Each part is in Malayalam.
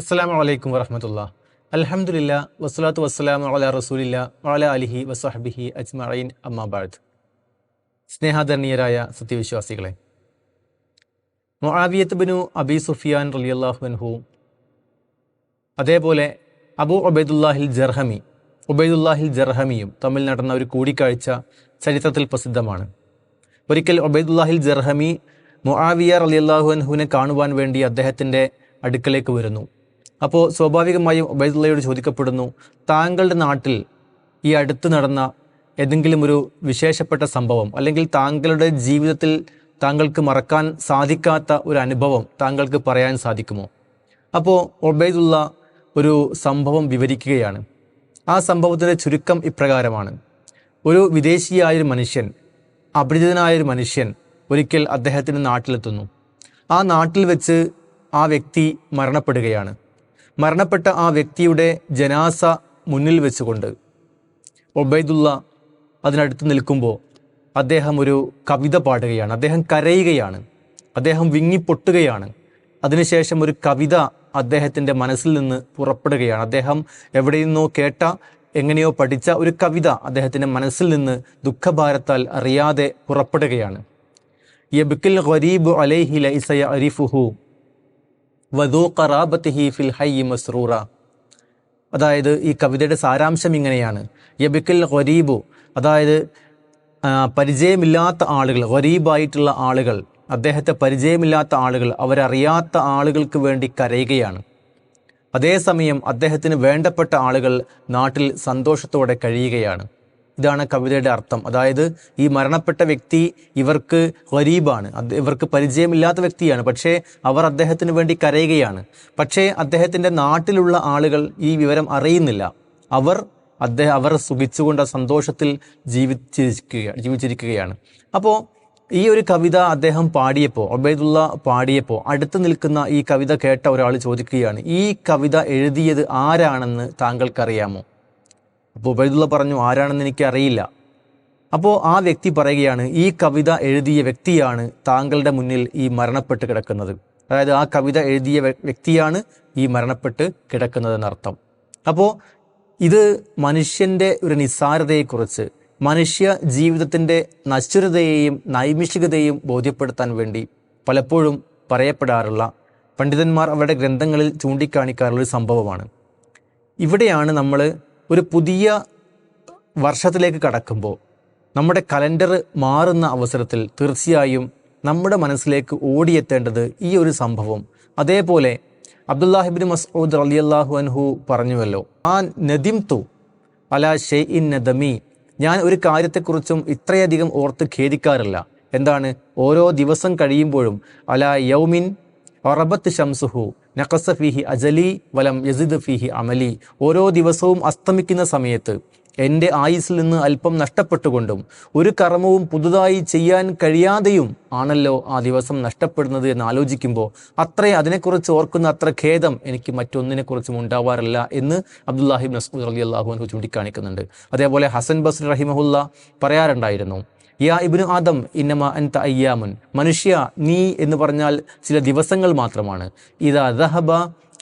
അസ്സാം വലൈക്കും വരഹമുല്ല അലഹമുല്ല വസ്സലാത്തു വസ്സലാം അല റസൂലില്ല വാല അലിഹി വസ്ഹബിഹി അജ്മഈൻ അമ്മാബാദ് സ്നേഹാദരണീയരായ സത്യവിശ്വാസികളെ മൊആവിയത്ത് ബിനു അബി സുഫിയാൻ റലിയല്ലാഹു അൻഹു അതേപോലെ അബു ഒബൈദുല്ലാഹിൽ ജർഹമി ഒബൈദുല്ലാഹിൽ ജർഹമിയും തമ്മിൽ നടന്ന ഒരു കൂടിക്കാഴ്ച ചരിത്രത്തിൽ പ്രസിദ്ധമാണ്. ഒരിക്കൽ ഒബൈദുല്ലാഹിൽ ജർഹമി മൊഹാവിയ റലിയല്ലാഹു അൻഹുവിനെ കാണുവാൻ വേണ്ടി അദ്ദേഹത്തിന്റെ അടുക്കലേക്ക് വരുന്നു. അപ്പോൾ സ്വാഭാവികമായും ഉബൈദുള്ളയോട് ചോദിക്കപ്പെടുന്നു താങ്കളുടെ നാട്ടിൽ ഈ അടുത്ത് നടന്ന ഏതെങ്കിലും ഒരു വിശേഷപ്പെട്ട സംഭവം അല്ലെങ്കിൽ താങ്കളുടെ ജീവിതത്തിൽ താങ്കൾക്ക് മറക്കാൻ സാധിക്കാത്ത ഒരു അനുഭവം താങ്കൾക്ക് പറയാൻ സാധിക്കുമോ? അപ്പോൾ ഒബൈദുള്ള ഒരു സംഭവം വിവരിക്കുകയാണ്. ആ സംഭവത്തിന്റെ ചുരുക്കം ഇപ്രകാരമാണ്. ഒരു വിദേശിയായൊരു മനുഷ്യൻ അപരിചിതനായൊരു മനുഷ്യൻ ഒരിക്കൽ അദ്ദേഹത്തിന്റെ നാട്ടിലെത്തുന്നു. ആ നാട്ടിൽ വെച്ച് ആ വ്യക്തി മരണപ്പെടുകയാണ്. മരണപ്പെട്ട ആ വ്യക്തിയുടെ ജനാസ മുന്നിൽ വെച്ചുകൊണ്ട് ഒബൈദുള്ള അതിനടുത്ത് നിൽക്കുമ്പോൾ അദ്ദേഹം ഒരു കവിത പാടുകയാണ്. അദ്ദേഹം കരയുകയാണ്. അദ്ദേഹം വിങ്ങിപ്പൊട്ടുകയാണ്. അതിനുശേഷം ഒരു കവിത അദ്ദേഹത്തിന്റെ മനസ്സിൽ നിന്ന് പുറപ്പെടുകയാണ്. അദ്ദേഹം എവിടെ നിന്നോ കേട്ട എങ്ങനെയോ പഠിച്ച ഒരു കവിത അദ്ദേഹത്തിന്റെ മനസ്സിൽ നിന്ന് ദുഃഖഭാരത്താൽ അറിയാതെ പുറപ്പെടുകയാണ്. യബിക്കിൽ ഖരീബ് അലൈഹി ലൈസയ അരിഫുഹു വധു ഖറാബത്തിഹി ഫിൽ ഹൈ മസ്റൂറ. അതായത് ഈ കവിതയുടെ സാരാംശം ഇങ്ങനെയാണ്. യബിക്കൽ ഖരീബു അതായത് പരിചയമില്ലാത്ത ആളുകൾ ഖരീബായിട്ടുള്ള ആളുകൾ അദ്ദേഹത്തെ പരിചയമില്ലാത്ത ആളുകൾ അവരറിയാത്ത ആളുകൾക്ക് വേണ്ടി കരയുകയാണ്. അതേസമയം അദ്ദേഹത്തിന് വേണ്ടപ്പെട്ട ആളുകൾ നാട്ടിൽ സന്തോഷത്തോടെ കഴിയുകയാണ്. ഇതാണ് കവിതയുടെ അർത്ഥം. അതായത് ഈ മരണപ്പെട്ട വ്യക്തി ഇവർക്ക് ഗരീബാണ്. ഇവർക്ക് പരിചയമില്ലാത്ത വ്യക്തിയാണ്. പക്ഷേ അവർ അദ്ദേഹത്തിന് വേണ്ടി കരയുകയാണ്. പക്ഷേ അദ്ദേഹത്തിന്റെ നാട്ടിലുള്ള ആളുകൾ ഈ വിവരം അറിയുന്നില്ല. അവർ അദ്ദേഹം അവർ സുഖിച്ചുകൊണ്ട് സന്തോഷത്തിൽ ജീവിച്ചിരിക്കുക ജീവിച്ചിരിക്കുകയാണ്. അപ്പോൾ ഈ ഒരു കവിത അദ്ദേഹം പാടിയപ്പോൾ ഒബൈദുള്ള പാടിയപ്പോൾ അടുത്ത് നിൽക്കുന്ന ഈ കവിത കേട്ട ഒരാൾ ചോദിക്കുകയാണ് ഈ കവിത എഴുതിയത് ആരാണെന്ന് താങ്കൾക്കറിയാമോ? അപ്പോൾ ഉബൈദുള്ള പറഞ്ഞു ആരാണെന്ന് എനിക്കറിയില്ല. അപ്പോൾ ആ വ്യക്തി പറയുകയാണ് ഈ കവിത എഴുതിയ വ്യക്തിയാണ് താങ്കളുടെ മുന്നിൽ ഈ മരണപ്പെട്ട് കിടക്കുന്നത്. അതായത് ആ കവിത എഴുതിയ വ്യക്തിയാണ് ഈ മരണപ്പെട്ട് കിടക്കുന്നതെന്നർത്ഥം. അപ്പോൾ ഇത് മനുഷ്യന്റെ ഒരു നിസ്സാരതയെക്കുറിച്ച് മനുഷ്യ ജീവിതത്തിന്റെ നശ്വരതയെയും നൈമിഷികതയെയും ബോധ്യപ്പെടുത്താൻ വേണ്ടി പലപ്പോഴും പറയപ്പെടാറുള്ള പണ്ഡിതന്മാർ അവരുടെ ഗ്രന്ഥങ്ങളിൽ ചൂണ്ടിക്കാണിക്കാറുള്ള ഒരു സംഭവമാണ്. ഇവിടെയാണ് നമ്മൾ ഒരു പുതിയ വർഷത്തിലേക്ക് കടക്കുമ്പോൾ നമ്മുടെ കലണ്ടർ മാറുന്ന അവസരത്തിൽ തീർച്ചയായും നമ്മുടെ മനസ്സിലേക്ക് ഓടിയെത്തേണ്ടത് ഈ ഒരു സംഭവം. അതേപോലെ അബ്ദുല്ലാഹിബിൻ മസ്ഊദ് റളിയല്ലാഹു അൻഹു പറഞ്ഞുവല്ലോ ആ നദിം തു അല ഷെയ് ഇൻ നദമി. ഞാൻ ഒരു കാര്യത്തെക്കുറിച്ചും ഇത്രയധികം ഓർത്ത് ഖേദിക്കാറില്ല. എന്താണ്? ഓരോ ദിവസം കഴിയുമ്പോഴും അല യൗമിൻ ഒറബത്ത് ഷംസുഹു നഖസ ഫിഹി അജലി വലം യസിദ് ഫിഹി അമലി. ഓരോ ദിവസവും അസ്തമിക്കുന്ന സമയത്ത് എന്റെ ആയുസ്സിൽ നിന്ന് അല്പം നഷ്ടപ്പെട്ടുകൊണ്ടും ഒരു കർമ്മവും പുതുതായി ചെയ്യാൻ കഴിയാതെയും ആണല്ലോ ആ ദിവസം നഷ്ടപ്പെടുന്നത് എന്ന് ആലോചിക്കുമ്പോൾ അത്രേ അതിനെക്കുറിച്ച് ഓർക്കുന്ന അത്ര ഖേദം എനിക്ക് മറ്റൊന്നിനെക്കുറിച്ചും ഉണ്ടാവാറില്ല എന്ന് അബ്ദുല്ലാഹിബ് നസ്ബുദ് അലി അള്ളാഹു ചൂണ്ടിക്കാണിക്കുന്നുണ്ട്. അതേപോലെ ഹസൻ ബസ്രി റഹിമഹുല്ല പറയാറുണ്ടായിരുന്നു യാ ഇബിനു ആദം ഇന്നമ അൻത അയ്യാമുൻ. മനുഷ്യ നീ എന്ന് പറഞ്ഞാൽ ചില ദിവസങ്ങൾ മാത്രമാണ്. ഇതാ ദഹബ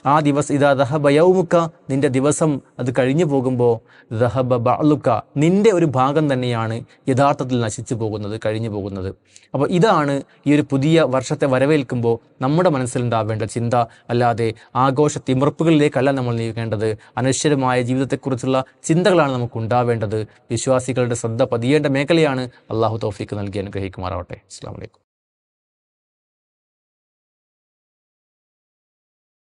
ആ ദിവസം ഇതാ ദഹബ യൗമുക്ക നിന്റെ ദിവസം അത് കഴിഞ്ഞു പോകുമ്പോൾ ദഹബ ബഅലുക്ക നിന്റെ ഒരു ഭാഗം തന്നെയാണ് യഥാർത്ഥത്തിൽ നശിച്ചു പോകുന്നത് കഴിഞ്ഞു പോകുന്നത്. അപ്പോൾ ഇതാണ് ഈ ഒരു പുതിയ വർഷത്തെ വരവേൽക്കുമ്പോൾ നമ്മുടെ മനസ്സിലുണ്ടാവേണ്ട ചിന്ത അല്ലാതെ ആഘോഷ തിമിർപ്പുകളിലേക്കല്ല നമ്മൾ നീക്കേണ്ടത് അനശ്വരമായ ജീവിതത്തെക്കുറിച്ചുള്ള ചിന്തകളാണ് നമുക്ക് ഉണ്ടാവേണ്ടത്. വിശ്വാസികളുടെ ശ്രദ്ധ പതിയേണ്ട മേഖലയാണ് അള്ളാഹു തോഫിക്ക് നൽകി അനുഗ്രഹിക്കുമാറാവട്ടെ. അസ്സാം വലൈക്കും